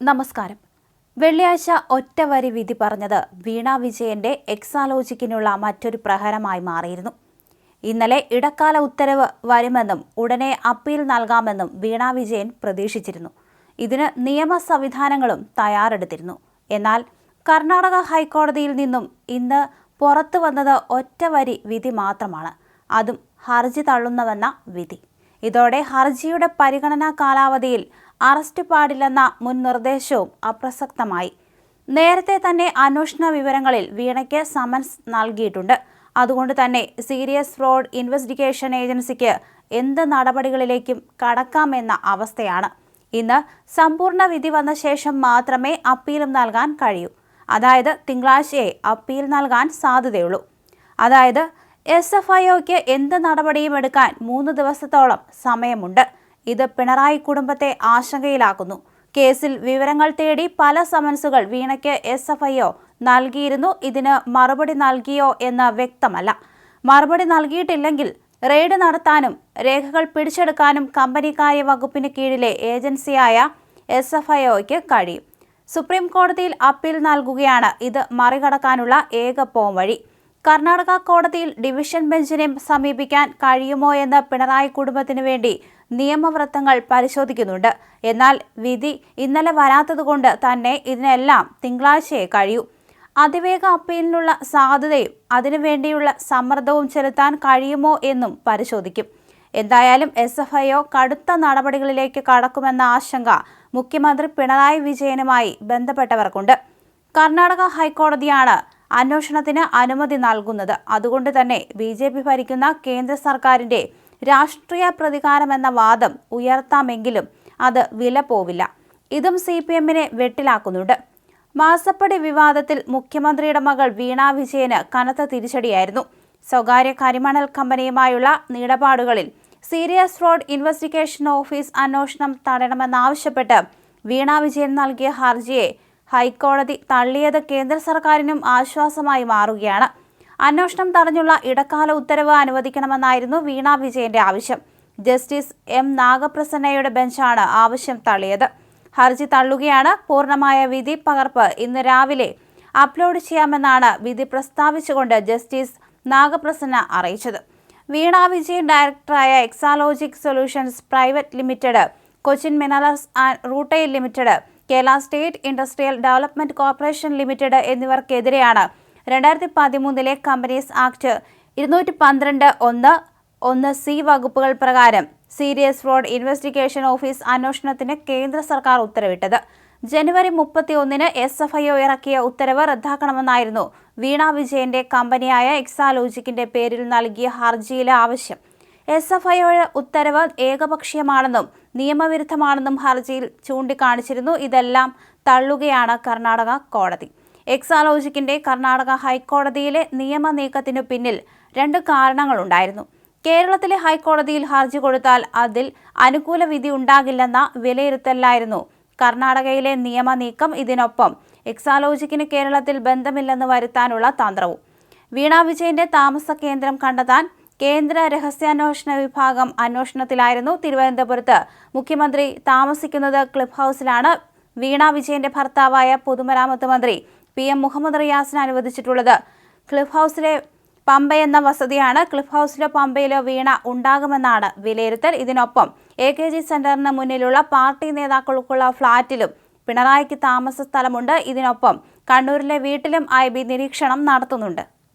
നമസ്കാരം. വെള്ളിയാഴ്ച ഒറ്റവരി വിധി പറഞ്ഞത് വീണ വിജയന്റെ എക്സാലോജിക്കിനുള്ള മറ്റൊരു പ്രഹരമായി മാറിയിരുന്നു. ഇന്നലെ ഇടക്കാല ഉത്തരവ് വരുമെന്നും ഉടനെ അപ്പീൽ നൽകാമെന്നും വീണ വിജയൻ പ്രതീക്ഷിച്ചിരുന്നു. ഇതിന് നിയമ സംവിധാനങ്ങളും തയ്യാറെടുത്തിരുന്നു. എന്നാൽ കർണാടക ഹൈക്കോടതിയിൽ നിന്നും ഇന്ന് പുറത്തു വന്നത് ഒറ്റവരി വിധി മാത്രമാണ്. അതും ഹർജി തള്ളുന്നവെന്ന വിധി. ഇതോടെ ഹർജിയുടെ പരിഗണനാ കാലാവധിയിൽ അറസ്റ്റ് പാടില്ലെന്ന മുൻ നിർദ്ദേശവും അപ്രസക്തമായി. നേരത്തെ തന്നെ അന്വേഷണ വിവരങ്ങളിൽ വീണയ്ക്ക് സമൻസ് നൽകിയിട്ടുണ്ട്. അതുകൊണ്ട് തന്നെ സീരിയസ് ഫ്രോഡ് ഇൻവെസ്റ്റിഗേഷൻ ഏജൻസിക്ക് എന്ത് നടപടികളിലേക്കും കടക്കാമെന്ന അവസ്ഥയാണ്. ഇന്ന് സമ്പൂർണ വിധി വന്ന ശേഷം മാത്രമേ അപ്പീലും നൽകാൻ കഴിയൂ. അതായത് തിങ്കളാഴ്ചയെ അപ്പീൽ നൽകാൻ സാധ്യതയുള്ളൂ. അതായത് എസ് എഫ് ഐ ഒക്ക് എന്ത് നടപടിയും എടുക്കാൻ മൂന്ന് ദിവസത്തോളം സമയമുണ്ട്. ഇത് പിണറായി കുടുംബത്തെ ആശങ്കയിലാക്കുന്നു. കേസിൽ വിവരങ്ങൾ തേടി പല സമൻസുകൾ വീണയ്ക്ക് എസ് എഫ് ഐ ഒ നൽകിയിരുന്നു. ഇതിന് മറുപടി നൽകിയോ എന്ന് വ്യക്തമല്ല. മറുപടി നൽകിയിട്ടില്ലെങ്കിൽ റെയ്ഡ് നടത്താനും രേഖകൾ പിടിച്ചെടുക്കാനും കമ്പനിക്കാര്യ വകുപ്പിന് കീഴിലെ ഏജൻസിയായ എസ് എഫ് ഐ ഒയ്ക്ക് കഴിയും. സുപ്രീം കോടതിയിൽ അപ്പീൽ നൽകുകയാണ് ഇത് മറികടക്കാനുള്ള ഏക പോംവഴി. കർണാടക കോടതിയിൽ ഡിവിഷൻ ബെഞ്ചിനെ സമീപിക്കാൻ കഴിയുമോ എന്ന് പിണറായി കുടുംബത്തിനു വേണ്ടി നിയമവൃത്തങ്ങൾ പരിശോധിക്കുന്നുണ്ട്. എന്നാൽ വിധി ഇന്നലെ വരാത്തതുകൊണ്ട് തന്നെ ഇതിനെല്ലാം തിങ്കളാഴ്ചയെ കഴിയൂ. അതിവേഗ അപ്പീലിനുള്ള സാധ്യതയും അതിനുവേണ്ടിയുള്ള സമ്മർദ്ദവും ചെലുത്താൻ കഴിയുമോ എന്നും പരിശോധിക്കും. എന്തായാലും എസ് എഫ് ഐ കടുത്ത നടപടികളിലേക്ക് കടക്കുമെന്ന ആശങ്ക മുഖ്യമന്ത്രി പിണറായി വിജയനുമായി ബന്ധപ്പെട്ടവർക്കുണ്ട്. കർണാടക ഹൈക്കോടതിയാണ് അന്വേഷണത്തിന് അനുമതി നൽകുന്നത്. അതുകൊണ്ട് തന്നെ ബി ജെ പി ഭരിക്കുന്ന കേന്ദ്ര സർക്കാരിന്റെ രാഷ്ട്രീയ പ്രതികാരമെന്ന വാദം ഉയർത്താമെങ്കിലും അത് വില പോവില്ല ഇതും സി പി എമ്മിനെ വെട്ടിലാക്കുന്നുണ്ട്. മാസപ്പടി വിവാദത്തിൽ മുഖ്യമന്ത്രിയുടെ മകൾ വീണ വിജയന് കനത്ത തിരിച്ചടിയായിരുന്നു. സ്വകാര്യ കരിമണൽ കമ്പനിയുമായുള്ള നിലപാടുകളിൽ സീരിയസ് റോഡ് ഇൻവെസ്റ്റിഗേഷൻ ഓഫീസ് അന്വേഷണം തടയണമെന്നാവശ്യപ്പെട്ട് വീണ വിജയൻ നൽകിയ ഹർജിയെ ഹൈക്കോടതി തള്ളിയത് കേന്ദ്ര സർക്കാരിനും ആശ്വാസമായി മാറുകയാണ്. അന്വേഷണം തടഞ്ഞുള്ള ഇടക്കാല ഉത്തരവ് അനുവദിക്കണമെന്നായിരുന്നു വീണ വിജയന്റെ ആവശ്യം. ജസ്റ്റിസ് എം നാഗപ്രസന്നയുടെ ബെഞ്ചാണ് ആവശ്യം തള്ളിയത്. ഹർജി തള്ളുകയാണ്. പൂർണമായ വിധി പകർപ്പ് ഇന്ന് രാവിലെ അപ്ലോഡ് ചെയ്യാമെന്നാണ് വിധി പ്രസ്താവിച്ചുകൊണ്ട് ജസ്റ്റിസ് നാഗപ്രസന്ന അറിയിച്ചത്. വീണ വിജയൻ ഡയറക്ടറായ Exalogic solutions private limited Cochin minerals and rutile limited Kerala state industrial development corporation limited എന്നിവർക്കെതിരെയാണ് രണ്ടായിരത്തി പതിമൂന്നിലെ കമ്പനീസ് ആക്ട് ഇരുന്നൂറ്റി പന്ത്രണ്ട് ഒന്ന് ഒന്ന് സി വകുപ്പുകൾ പ്രകാരം സീരിയസ് ഫ്രോഡ് ഇൻവെസ്റ്റിഗേഷൻ ഓഫീസ് അന്വേഷണത്തിന് കേന്ദ്ര സർക്കാർ ഉത്തരവിട്ടത്. ജനുവരി മുപ്പത്തി ഒന്നിന് എസ് എഫ് ഐ ഒ ഇറക്കിയ ഉത്തരവ് റദ്ദാക്കണമെന്നായിരുന്നു വീണ വിജയന്റെ കമ്പനിയായ എക്സാലോജിക്കിന്റെ പേരിൽ നൽകിയ ഹർജിയിലെ ആവശ്യം. എസ് എഫ് ഐയുടെ ഉത്തരവ് ഏകപക്ഷീയമാണെന്നും നിയമവിരുദ്ധമാണെന്നും ഹർജിയിൽ ചൂണ്ടിക്കാണിച്ചിരുന്നു. ഇതെല്ലാം തള്ളുകയാണ് കർണാടക കോടതി. എക്സാലോജിക്കിന്റെ കർണാടക ഹൈക്കോടതിയിലെ നിയമ നീക്കത്തിനു പിന്നിൽ രണ്ട് കാരണങ്ങളുണ്ടായിരുന്നു. കേരളത്തിലെ ഹൈക്കോടതിയിൽ ഹർജി കൊടുത്താൽ അതിൽ അനുകൂല വിധി ഉണ്ടാകില്ലെന്ന വിലയിരുത്തലായിരുന്നു കർണാടകയിലെ നിയമ നീക്കം. ഇതിനൊപ്പം എക്സാലോജിക്കിന് കേരളത്തിൽ ബന്ധമില്ലെന്ന് വരുത്താനുള്ള തന്ത്രവും. വീണ വിജയന്റെ താമസ കേന്ദ്രം കണ്ടെത്താൻ കേന്ദ്ര രഹസ്യാന്വേഷണ വിഭാഗം അന്വേഷണത്തിലായിരുന്നു തിരുവനന്തപുരത്ത്. മുഖ്യമന്ത്രി താമസിക്കുന്നത് ക്ലിഫ് ഹൗസിലാണ്. വീണ വിജയന്റെ ഭർത്താവായ പൊതുമരാമത്ത് മന്ത്രി പി എം മുഹമ്മദ് റിയാസിന് അനുവദിച്ചിട്ടുള്ളത്. ക്ലിഫ് ഹൗസിലെ പമ്പ എന്ന വസതിയാണ്. ക്ലിഫ് ഹൗസിലോ പമ്പയിലോ വീണ ഉണ്ടാകുമെന്നാണ് വിലയിരുത്തൽ. ഇതിനൊപ്പം എ കെ ജി സെന്ററിന് മുന്നിലുള്ള പാർട്ടി നേതാക്കൾക്കുള്ള ഫ്ളാറ്റിലും പിണറായിക്ക് താമസ സ്ഥലമുണ്ട്. ഇതിനൊപ്പം കണ്ണൂരിലെ വീട്ടിലും ഐ ബി നിരീക്ഷണം നടത്തുന്നുണ്ട്.